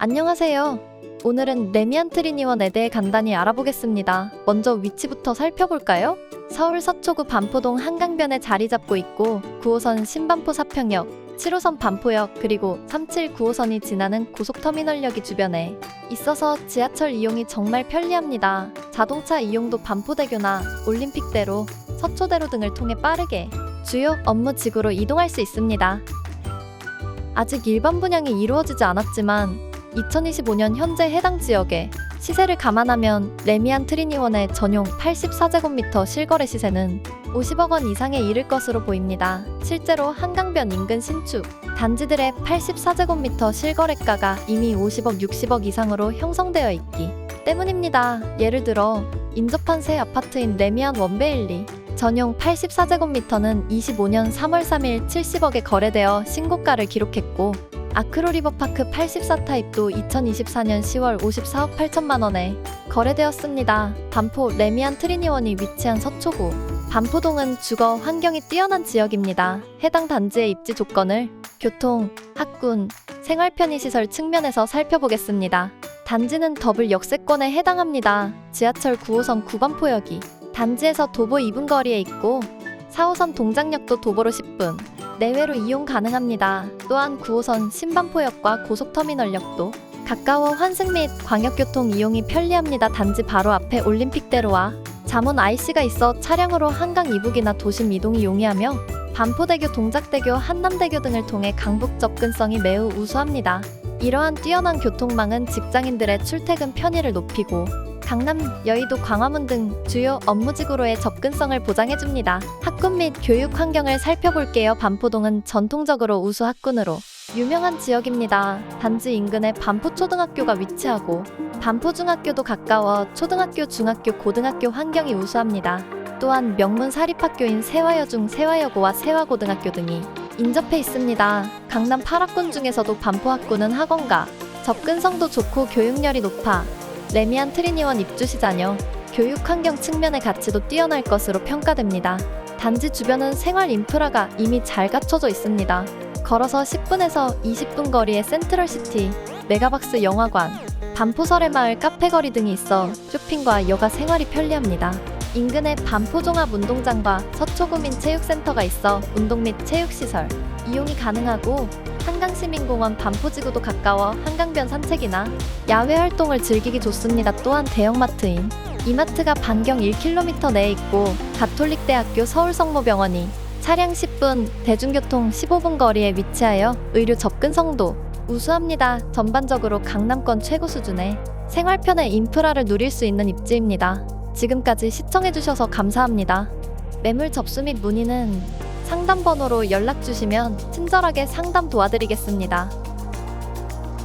안녕하세요. 오늘은 레미안 트리니원에 대해 간단히 알아보겠습니다. 먼저 위치부터 살펴볼까요? 서울 서초구 반포동 한강변에 자리 잡고 있고 9호선 신반포 사평역, 7호선 반포역 그리고 379호선이 지나는 고속터미널역이 주변에 있어서 지하철 이용이 정말 편리합니다. 자동차 이용도 반포대교나 올림픽대로, 서초대로 등을 통해 빠르게 주요 업무 지구로 이동할 수 있습니다. 아직 일반 분양이 이루어지지 않았지만 2025년 현재 해당 지역의 시세를 감안하면 레미안 트리니원의 전용 84제곱미터 실거래 시세는 50억 원 이상에 이를 것으로 보입니다. 실제로 한강변 인근 신축 단지들의 84제곱미터 실거래가가 이미 50억, 60억 이상으로 형성되어 있기 때문입니다. 예를 들어 인접한 새 아파트인 레미안 원베일리 전용 84제곱미터는 25년 3월 3일 70억에 거래되어 신고가를 기록했고 아크로 리버파크 84 타입도 2024년 10월 54억 8천만 원에 거래되었습니다. 반포 레미안 트리니원이 위치한 서초구 반포동은 주거 환경이 뛰어난 지역입니다. 해당 단지의 입지 조건을 교통, 학군, 생활 편의 시설 측면에서 살펴보겠습니다. 단지는 더블 역세권에 해당합니다. 지하철 9호선 구반포역이 단지에서 도보 2분 거리에 있고 4호선 동작역도 도보로 10분 내외로 이용 가능합니다. 또한 9호선 신반포역과 고속터미널역도 가까워 환승 및 광역교통 이용이 편리합니다. 단지 바로 앞에 올림픽대로와 잠원 IC가 있어 차량으로 한강 이북이나 도심 이동이 용이하며 반포대교, 동작대교, 한남대교 등을 통해 강북 접근성이 매우 우수합니다. 이러한 뛰어난 교통망은 직장인들의 출퇴근 편의를 높이고 강남, 여의도, 광화문 등 주요 업무지구로의 접근성을 보장해줍니다. 학군 및 교육 환경을 살펴볼게요. 반포동은 전통적으로 우수 학군으로 유명한 지역입니다. 단지 인근에 반포초등학교가 위치하고 반포중학교도 가까워 초등학교, 중학교, 고등학교 환경이 우수합니다. 또한 명문 사립학교인 세화여중, 세화여고와 세화고등학교 등이 인접해 있습니다. 강남 8학군 중에서도 반포학군은 학원가, 접근성도 좋고 교육열이 높아 레미안 트리니원 입주 시 자녀, 교육 환경 측면의 가치도 뛰어날 것으로 평가됩니다. 단지 주변은 생활 인프라가 이미 잘 갖춰져 있습니다. 걸어서 10분에서 20분 거리의 센트럴시티, 메가박스 영화관, 반포설의 카페거리 등이 있어 쇼핑과 여가 생활이 편리합니다. 인근에 반포종합운동장과 서초구민 체육센터가 있어 운동 및 체육시설 이용이 가능하고 한강시민공원 반포지구도 가까워 한강변 산책이나 야외 활동을 즐기기 좋습니다. 또한 대형마트인 이마트가 반경 1km 내에 있고 가톨릭대학교 서울성모병원이 차량 10분, 대중교통 15분 거리에 위치하여 의료 접근 성도 우수합니다. 전반적으로 강남권 최고 수준의 생활편의 인프라를 누릴 수 있는 입지입니다. 지금까지 시청해주셔서 감사합니다. 매물 접수 및 문의는 상담 번호로 연락 주시면 친절하게 상담 도와드리겠습니다.